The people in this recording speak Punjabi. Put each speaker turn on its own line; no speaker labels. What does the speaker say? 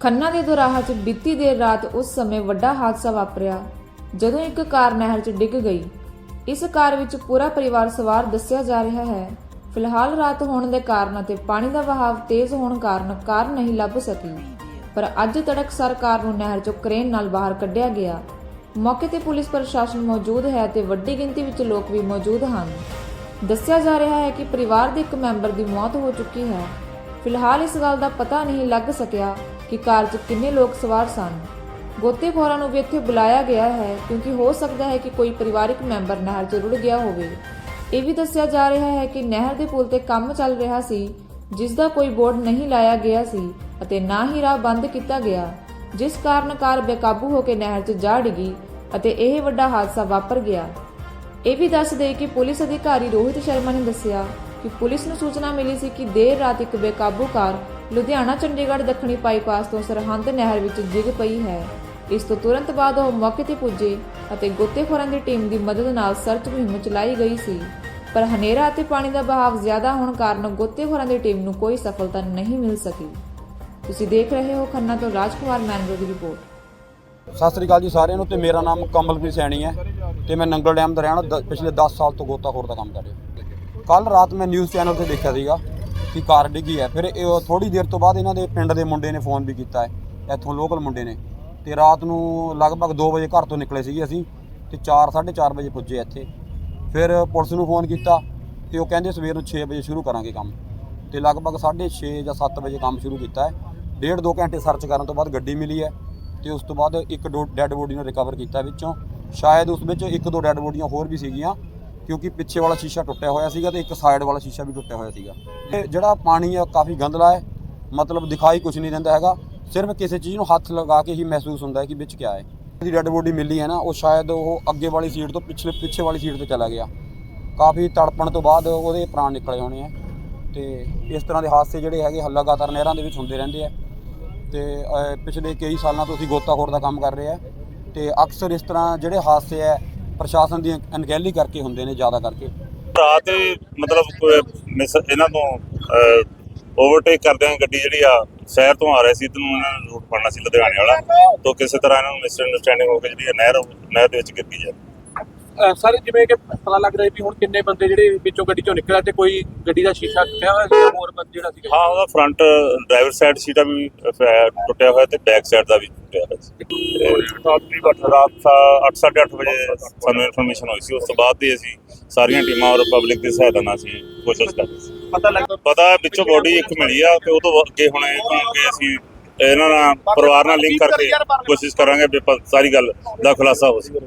ਖੰਨਾ ਦੇ ਦੁਰਾਹਾ 'ਚ ਬੀਤੀ ਦੇਰ ਰਾਤ ਉਸ ਸਮੇਂ ਵੱਡਾ ਹਾਦਸਾ ਵਾਪਰਿਆ, ਜਦੋਂ ਇੱਕ ਕਾਰ ਨਹਿਰ 'ਚ ਡਿੱਗ ਗਈ। ਇਸ ਕਾਰ ਵਿੱਚ ਪੂਰਾ ਪਰਿਵਾਰ ਸਵਾਰ ਦੱਸਿਆ ਜਾ ਰਿਹਾ ਹੈ। ਫਿਲਹਾਲ ਰਾਤ ਹੋਣ ਦੇ ਕਾਰਨ ਅਤੇ ਪਾਣੀ ਦਾ ਵਹਾਅ ਤੇਜ਼ ਹੋਣ ਕਾਰਨ ਕਾਰ ਨਹੀਂ ਲੱਭ ਸਕੀ, ਪਰ ਅੱਜ ਤੜਕ ਸਰਕਾਰ ਨੂੰ ਨਹਿਰ 'ਚੋਂ ਕ੍ਰੇਨ ਨਾਲ ਬਾਹਰ ਕੱਢਿਆ ਗਿਆ। ਮੌਕੇ ਤੇ ਪੁਲਿਸ ਪ੍ਰਸ਼ਾਸਨ ਮੌਜੂਦ ਹੈ ਤੇ ਵੱਡੀ ਗਿਣਤੀ ਵਿੱਚ ਲੋਕ ਵੀ ਮੌਜੂਦ ਹਨ। ਦੱਸਿਆ ਜਾ ਰਿਹਾ ਹੈ ਕਿ ਪਰਿਵਾਰ ਦੇ ਇੱਕ ਮੈਂਬਰ ਦੀ ਮੌਤ ਹੋ ਚੁੱਕੀ ਹੈ। ਫਿਲਹਾਲ ਇਸ ਗੱਲ ਦਾ ਪਤਾ ਨਹੀਂ ਲੱਗ ਸਕਿਆ ਕਿ ਕਾਰ 'ਚ ਕਿੰਨੇ ਲੋਕ ਸਵਾਰ ਸਨ। ਗੋਤੇਖੋਰਾਂ ਨੂੰ ਵੀ ਇੱਥੇ ਬੁਲਾਇਆ ਗਿਆ ਹੈ, ਕਿਉਂਕਿ ਹੋ ਸਕਦਾ ਹੈ ਕਿ ਕੋਈ ਪਰਿਵਾਰਕ ਮੈਂਬਰ ਨਹਿਰ 'ਚ ਰੁੜ ਗਿਆ ਹੋਵੇ। ਇਹ ਵੀ ਦੱਸਿਆ ਜਾ ਰਿਹਾ ਹੈ ਕਿ ਨਹਿਰ ਦੇ ਪੁਲ ਤੇ ਕੰਮ ਚੱਲ ਰਿਹਾ ਸੀ, ਜਿਸ ਦਾ ਕੋਈ ਬੋਰਡ ਨਹੀਂ ਲਾਇਆ ਗਿਆ ਸੀ ਅਤੇ ਨਾ ਹੀ ਰਾਹ ਬੰਦ ਕੀਤਾ ਗਿਆ, ਜਿਸ ਕਾਰਨ ਕਾਰ ਬੇਕਾਬੂ ਹੋ ਕੇ ਨਹਿਰ 'ਚ ਜਾ ਡਿੱਗੀ ਅਤੇ ਇਹ ਵੱਡਾ ਹਾਦਸਾ ਵਾਪਰ ਗਿਆ। ਇਹ ਵੀ ਦੱਸ ਦੇ ਕਿ ਪੁਲਿਸ ਅਧਿਕਾਰੀ ਰੋਹਿਤ ਸ਼ਰਮਾ ਨੇ ਦੱਸਿਆ ਕਿ ਪੁਲਿਸ ਨੂੰ ਸੂਚਨਾ ਮਿਲੀ ਸੀ ਕਿ ਦੇਰ ਰਾਤ ਇੱਕ ਬੇਕਾਬੂ ਕਾਰ ਲੁਧਿਆਣਾ, ਚੰਡੀਗੜ੍ਹ, ਦੱਖਣੀ ਬਾਈਪਾਸ ਤੋਂ ਸਰਹੰਦ ਨਹਿਰ ਵਿੱਚ ਡਿੱਗ ਪਈ ਹੈ। ਇਸ ਤੋਂ ਤੁਰੰਤ ਬਾਅਦ ਉਹ ਮੌਕੇ ਤੇ ਪੁੱਜੇ ਅਤੇ ਗੋਤੇਖੋਰਾਂ ਦੀ ਟੀਮ ਦੀ ਮਦਦ ਨਾਲ ਸਰਚ ਮੁਹਿੰਮ ਚਲਾਈ ਗਈ ਸੀ। ਪਰ ਹਨੇਰਾ ਅਤੇ ਪਾਣੀ ਦਾ ਬਹਾਵ ਜ਼ਿਆਦਾ ਹੋਣ ਕਾਰਨ ਗੋਤੇਖੋਰਾਂ ਦੀ ਟੀਮ ਨੂੰ ਕੋਈ ਸਫਲਤਾ ਨਹੀਂ ਮਿਲ ਸਕੀ। ਤੁਸੀਂ ਦੇਖ ਰਹੇ ਹੋ ਖੰਨਾ ਤੋਂ ਰਾਜਕੁਮਾਰ ਮੈਨਰੋ ਦੀ ਰਿਪੋਰਟ।
ਸਤਿ ਸ੍ਰੀ ਅਕਾਲ ਜੀ ਸਾਰਿਆਂ ਨੂੰ ਤੇ ਮੇਰਾ ਨਾਮ ਕਮਲਪ੍ਰੀਤ ਸੈਣੀ ਹੈ ਤੇ ਮੈਂ ਨੰਗਲ ਡੈਮ ਦਾ ਰਹਿਣਾ ਪਿਛਲੇ 10 ਸਾਲ ਤੋਂ ਗੋਤਾਖੋਰ ਦਾ ਕੰਮ ਕਰ ਰਿਹਾ। ਕੱਲ ਰਾਤ ਮੈਂ ਨਿਊਜ਼ ਚੈਨਲ ਤੇ ਦੇਖਿਆ ਸੀਗਾ ਕਿ ਕਾਰ ਡਿੱਗੀ ਹੈ? ਫਿਰ ਇਹ ਥੋੜੀ ਦੇਰ ਤੋਂ ਬਾਅਦ ਇਹਨਾਂ ਦੇ ਪਿੰਡ ਦੇ ਮੁੰਡੇ ਨੇ ਫੋਨ ਵੀ ਕੀਤਾ ਹੈ। ਇੱਥੋਂ ਲੋਕਲ ਮੁੰਡੇ ਨੇ। ਤੇ ਰਾਤ ਨੂੰ ਲਗਭਗ 2 ਵਜੇ ਘਰ ਤੋਂ ਨਿਕਲੇ ਸੀਗੇ ਅਸੀਂ ਤੇ 4 4:30 ਵਜੇ ਪੁੱਜੇ ਇੱਥੇ। ਫਿਰ ਪੁਲਿਸ ਨੂੰ ਫੋਨ ਕੀਤਾ ਤੇ ਉਹ ਕਹਿੰਦੇ ਸਵੇਰ ਨੂੰ 6 ਵਜੇ ਸ਼ੁਰੂ ਕਰਾਂਗੇ ਕੰਮ। ਤੇ ਲਗਭਗ 6:30 ਜਾਂ 7 ਵਜੇ ਕੰਮ ਸ਼ੁਰੂ ਕੀਤਾ ਹੈ। ਡੇਢ ਦੋ ਘੰਟੇ ਸਰਚ ਕਰਨ ਤੋਂ ਬਾਅਦ ਗੱਡੀ ਮਿਲੀ ਹੈ ਤੇ ਉਸ ਤੋਂ ਬਾਅਦ ਇੱਕ ਦੋ ਡੈੱਡ ਬੋਡੀ ਨੂੰ ਰਿਕਵਰ ਕੀਤਾ ਵਿੱਚੋਂ। ਸ਼ਾਇਦ ਉਸ ਵਿੱਚ ਇੱਕ ਦੋ ਡੈੱਡ ਬੋਡੀਆਂ ਹੋਰ ਵੀ ਸੀਗੀਆਂ। ਕਿਉਂਕਿ ਪਿੱਛੇ ਵਾਲਾ ਸ਼ੀਸ਼ਾ ਟੁੱਟਿਆ ਹੋਇਆ ਸੀਗਾ ਤੇ ਇੱਕ ਸਾਈਡ ਵਾਲਾ ਸ਼ੀਸ਼ਾ ਵੀ ਟੁੱਟਿਆ ਹੋਇਆ ਸੀਗਾ। ਤੇ ਜਿਹੜਾ ਪਾਣੀ ਆ ਕਾਫੀ ਗੰਦਲਾ ਹੈ। ਮਤਲਬ ਦਿਖਾਈ ਕੁਝ ਨਹੀਂ ਦਿੰਦਾ ਹੈਗਾ। ਸਿਰਫ ਕਿਸੇ ਚੀਜ਼ ਨੂੰ ਹੱਥ ਲਗਾ ਕੇ ਹੀ ਮਹਿਸੂਸ ਹੁੰਦਾ ਹੈ ਕਿ ਵਿੱਚ ਕਿਆ ਹੈ। ਜਿਹੜੀ ਡੈੱਡ ਬੋਡੀ ਮਿਲੀ ਹੈ ਨਾ, ਉਹ ਸ਼ਾਇਦ ਉਹ ਅੱਗੇ ਵਾਲੀ ਸੀਟ ਤੋਂ ਪਿਛਲੇ, ਪਿੱਛੇ ਵਾਲੀ ਸੀਟ ਤੇ ਚਲਾ ਗਿਆ। ਕਾਫੀ ਤੜਪਣ ਤੋਂ ਬਾਅਦ ਉਹਦੇ ਪ੍ਰਾਣ ਨਿਕਲੇ ਹੋਣੇ ਆ। ਤੇ ਇਸ ਤਰ੍ਹਾਂ ਦੇ ਹਾਦਸੇ ਜਿਹੜੇ ਹੈਗੇ ਲਗਾਤਾਰ ਨਹਿਰਾਂ ਦੇ ਵਿੱਚ ਹੁੰਦੇ ਰਹਿੰਦੇ ਆ। ਤੇ ਪਿਛਲੇ ਕਈ ਸਾਲਾਂ ਤੋਂ ਅਸੀਂ ਗੋਤਾਖੋਰ ਦਾ ਕੰਮ ਕਰ ਰਹੇ ਆ। ਤੇ ਅਕਸਰ ਇਸ ਤਰ੍ਹਾਂ ਜਿਹੜੇ ਹਾਦਸੇ ਆ ਪ੍ਰਸ਼ਾਸਨ ਦੀ ਅਣਗਹਿਲੀ ਕਰਕੇ ਹੁੰਦੇ ਨੇ ਜ਼ਿਆਦਾ ਕਰਕੇ।
ਰਾਤ ਹੀ ਮਤਲਬ ਮਿਸ ਇਹਨਾਂ ਤੋਂ ਓਵਰਟੇਕ ਕਰਦਿਆਂ ਗੱਡੀ ਜਿਹੜੀ ਆ, ਸ਼ਹਿਰ ਤੋਂ ਆ ਰਹੀ ਸੀ ਤੇ ਨੂੰ ਇਹਨਾਂ ਨੇ ਰੂਟ ਫੜਨਾ ਸੀ ਲੁਧਿਆਣੇ ਵਾਲਾ, ਤੋਂ ਕਿਸੇ ਤਰ੍ਹਾਂ ਇਹਨਾਂ ਨੂੰ ਮਿਸ ਅੰਡਰਸਟੈਂਡਿੰਗ ਹੋ ਕੇ ਜਿਹੜੀ ਇਹ ਨਹਿਰ ਨਹਿਰ ਦੇ ਵਿੱਚ ਗਿਰ ਗਈ ਹੈ
ਸਰ ਜਿਵੇਂ ਕਿ ਪਤਾ ਲੱਗ ਰਿਹਾ ਵੀ ਹੁਣ ਕਿੰਨੇ ਬੰਦੇ ਜਿਹੜੇ ਵਿੱਚੋਂ ਗੱਡੀ ਚੋਂ ਨਿਕਲਿਆ ਤੇ ਕੋਈ ਗੱਡੀ ਦਾ ਸ਼ੀਸ਼ਾ ਟੁੱਟਿਆ ਹੋਇਆ ਸੀ ਜਾਂ ਹੋਰ ਬੰਦ ਜਿਹੜਾ ਸੀਗਾ?
ਹਾਂ ਉਹਦਾ ਫਰੰਟ ਡਰਾਈਵਰ ਸਾਈਡ ਸੀਟਾ ਵੀ ਟੁੱਟਿਆ ਹੋਇਆ ਤੇ ਬੈਕ ਸਾਈਡ ਦਾ ਵੀ ਟੁੱਟਿਆ ਹੋਇਆ ਸੀ। ਰਾਤ 8:30 ਵਜੇ ਸਾਨੂੰ ਇਨਫੋਰਮੇਸ਼ਨ ਹੋਈ ਸੀ। ਉਸ ਤੋਂ ਬਾਅਦ ਦੀ ਅਸੀਂ ਸਾਰੀਆਂ ਟੀਮਾਂ ਔਰ ਪਬਲਿਕ ਦੀ ਸਹਾਇਤਾ ਨਾਲ ਅਸੀਂ ਕੋਸ਼ਿਸ਼ ਕਰ ਰਹੇ ਸੀ।
ਪਤਾ ਲੱਗ
ਪਤਾ ਵਿੱਚੋਂ ਬੋਡੀ ਇੱਕ ਮਿਲੀ ਆ ਤੇ ਉਹ ਤੋਂ ਅੱਗੇ ਹੁਣ ਇਹ ਕਿ ਅਸੀਂ ਇਹਨਾਂ ਨਾਲ ਪਰਿਵਾਰ ਨਾਲ ਲਿੰਕ ਕਰਕੇ ਕੋਸ਼ਿਸ਼ ਕਰਾਂਗੇ ਸਾਰੀ ਗੱਲ ਦਾ ਖੁਲਾਸਾ ਹੋ ਸਕੇ।